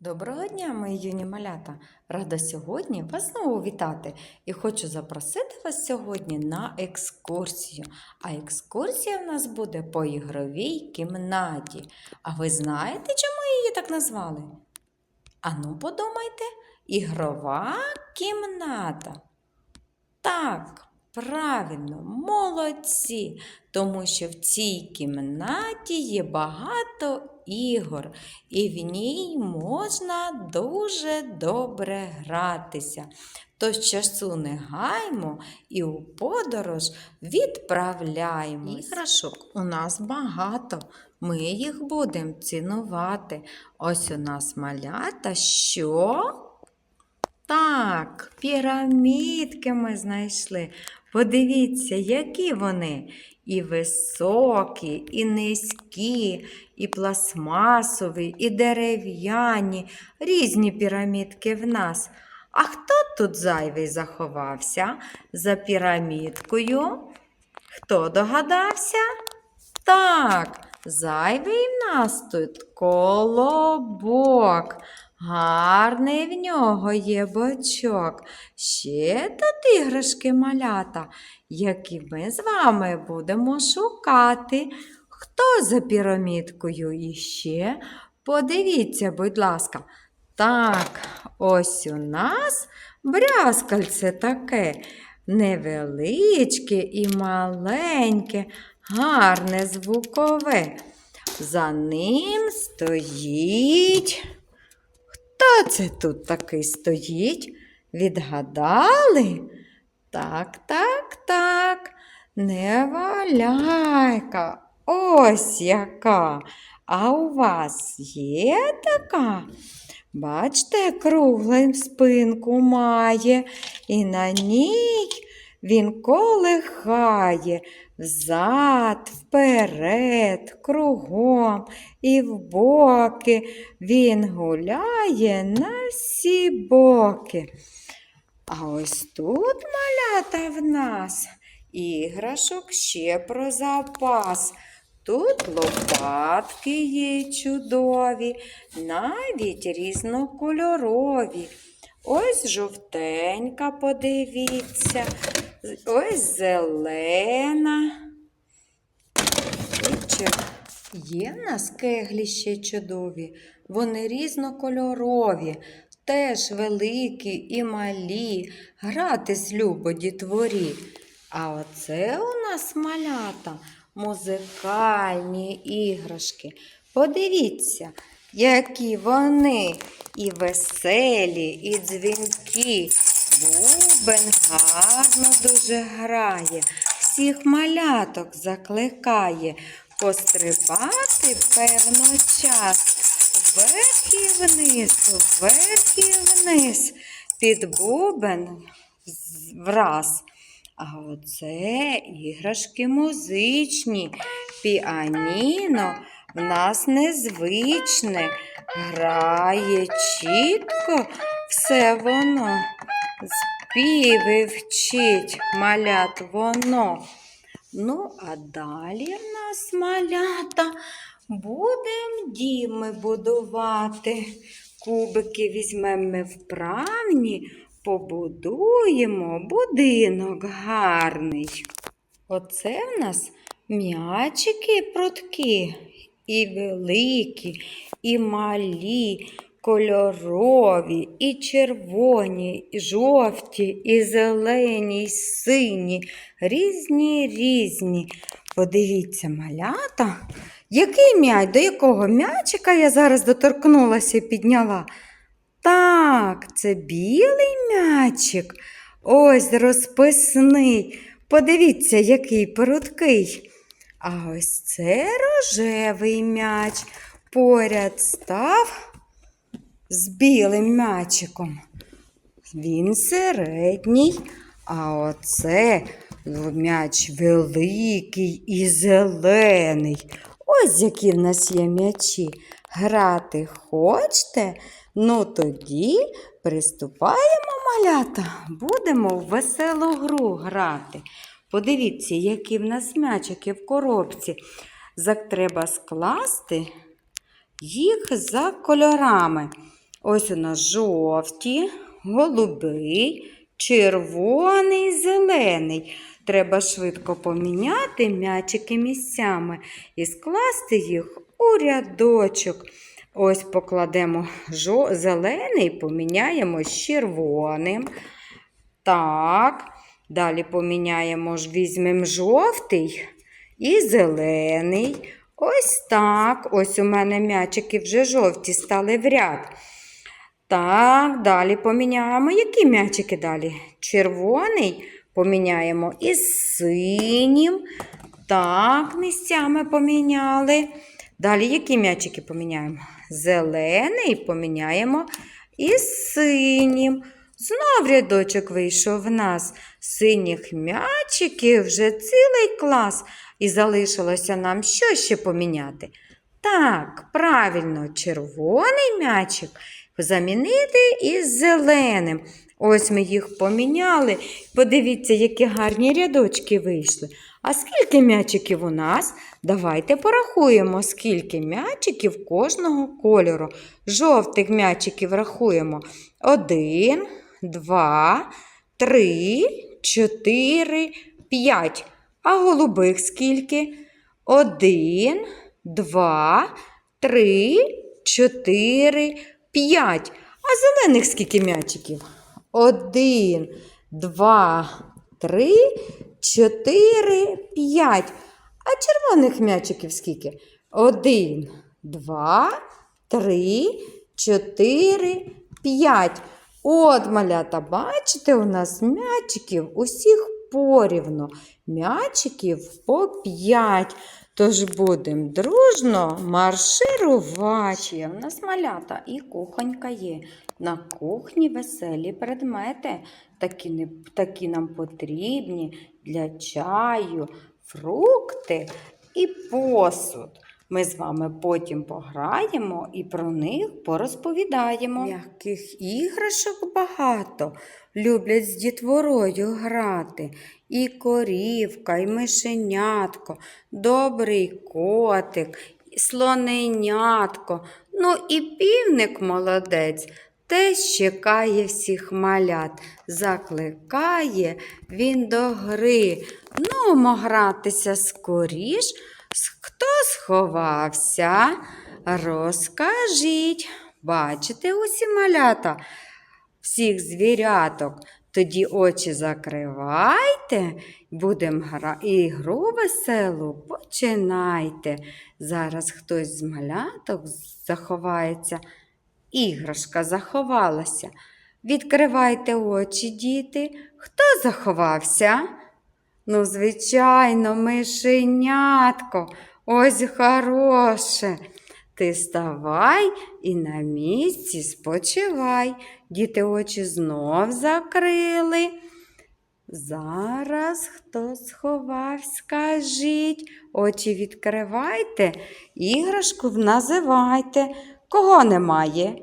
Доброго дня, мої юні малята! Рада сьогодні вас знову вітати і хочу запросити вас сьогодні на екскурсію. А екскурсія в нас буде по ігровій кімнаті. А ви знаєте, чому її так назвали? Ану, подумайте, ігрова кімната. Так, правильно, молодці, тому що в цій кімнаті є багато ігор, і в ній можна дуже добре гратися. Тож часу не гаймо і у подорож відправляємось. Іграшок у нас багато, ми їх будемо цінувати. Ось у нас малята, що? Так, пірамідки ми знайшли. Подивіться, які вони. І високі, і низькі, і пластмасові, і дерев'яні. Різні пірамідки в нас. А хто тут зайвий заховався за пірамідкою? Хто догадався? Так, зайвий в нас тут колобок. Гарний в нього є бочок. Ще тут іграшки малята, які ми з вами будемо шукати. Хто за пірамідкою іще? Подивіться, будь ласка. Так, ось у нас брязкальце таке невеличке і маленьке, гарне звукове. За ним стоїть. Хто це тут такий стоїть? Відгадали? Так, так, так, не валяйка. Ось яка. А у вас є така? Бачите, круглим спинку має, і на ній він колихає взад, вперед, кругом і вбоки. Він гуляє на всі боки. А ось тут малята в нас іграшок ще про запас. Тут лопатки є чудові, навіть різнокольорові. Ось жовтенька, подивіться, ось зелена. І чер- Є в нас кеглі ще чудові, вони різнокольорові, теж великі і малі, грати з любо дітворі. А оце у нас малята музикальні іграшки. Подивіться, які вони і веселі, і дзвінкі. Бубен гарно дуже грає, всіх маляток закликає пострибати певно час. Вверх і вниз, вверх і вниз, під бубен враз. А оце іграшки музичні, піаніно в нас незвичне, грає чітко все воно, співи вчить малят воно. Ну, а далі в нас малята будемо діми будувати. Кубики візьмемо ми вправні, побудуємо будинок гарний. Оце в нас м'ячики прутки, і великі, і малі, кольорові, і червоні, і жовті, і зелені, і сині, різні різні. Подивіться, малята, який м'яч, до якого м'ячика я зараз доторкнулася і підняла? Так, це білий м'ячик. Ось розписний. Подивіться, який пороткий. А ось це рожевий м'яч. Поряд став з білим м'ячиком. Він середній, а оце м'яч великий і зелений. Ось які в нас є м'ячі. Грати хочете? Ну тоді приступаємо, малята, будемо в веселу гру грати. Подивіться, які в нас м'ячики в коробці. Зак треба скласти їх за кольорами. Ось у нас жовті, голубий, червоний, зелений. Треба швидко поміняти м'ячики місцями і скласти їх у рядочок. Ось покладемо зелений, поміняємо з червоним. Так, далі поміняємо, візьмемо жовтий і зелений. Ось так. Ось у мене м'ячики вже жовті стали в ряд. Так, далі поміняємо. Які м'ячики далі? Червоний поміняємо із синім. Так, місцями поміняли. Далі які м'ячики поміняємо? Зелений поміняємо із синім. Знов рядочок вийшов в нас. Синіх м'ячиків вже цілий клас. І залишилося нам що ще поміняти? Так, правильно, червоний м'ячик замінити із зеленим. Ось ми їх поміняли. Подивіться, які гарні рядочки вийшли. А скільки м'ячиків у нас? Давайте порахуємо, скільки м'ячиків кожного кольору. Жовтих м'ячиків рахуємо. Один, два, три, чотири, п'ять. А голубих скільки? Один, два, три, чотири, п'ять. А зелених скільки м'ячиків? Один, два, три, чотири, п'ять. А червоних м'ячиків скільки? Один, два, три, чотири, п'ять. От, малята, бачите, у нас м'ячиків усіх порівно. М'ячиків по п'ять. Тож будемо дружно марширувати. В нас малята і кухонька є. На кухні веселі предмети. Такі, не, такі нам потрібні для чаю, фрукти і посуд. Ми з вами потім пограємо і про них порозповідаємо. М'яких іграшок багато. Люблять з дітворою грати. І корівка, і мишенятко, добрий котик, і слоненятко. Ну і півник молодець. Теж чекає всіх малят, закликає він до гри. Ну, гратися скоріш. Хто сховався? Розкажіть. Бачите усі малята всіх звіряток. Тоді очі закривайте, будемо гра... ігру веселу починайте. Зараз хтось з маляток заховається. Іграшка заховалася. Відкривайте очі, діти. Хто заховався? Ну, звичайно, мишенятко. Ось хороше. Ти ставай і на місці спочивай. Діти очі знов закрили. Зараз хто сховав, скажіть. Очі відкривайте, іграшку називайте. Кого немає?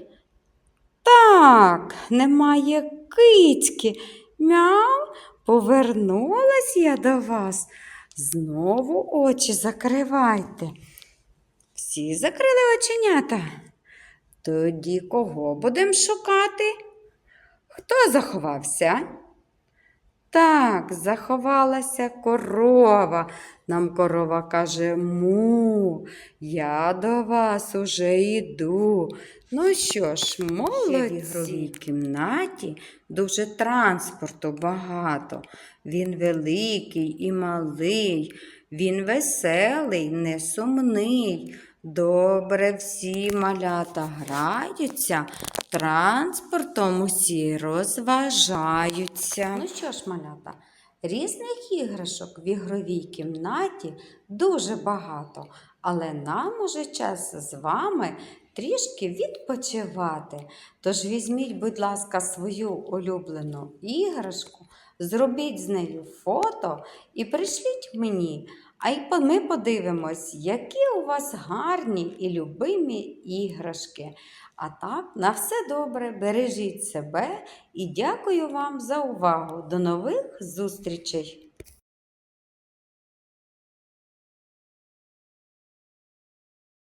Так, немає кицьки. Мяу, повернулась я до вас. Знову очі закривайте. Всі закрили оченята. Тоді кого будемо шукати? Хто заховався? Так, заховалася корова. Нам корова каже му, я до вас уже йду. Ну що ж, молодці. в ігровій кімнаті дуже транспорту багато. Він великий і малий, він веселий, не сумний. Добре всі малята граються, транспортом усі розважаються. Ну що ж, малята, різних іграшок в ігровій кімнаті дуже багато, але нам уже час з вами трішки відпочивати. Тож візьміть, будь ласка, свою улюблену іграшку, зробіть з нею фото і пришліть мені. А й ми подивимось, які у вас гарні і любимі іграшки. А так, на все добре, бережіть себе і дякую вам за увагу. До нових зустрічей!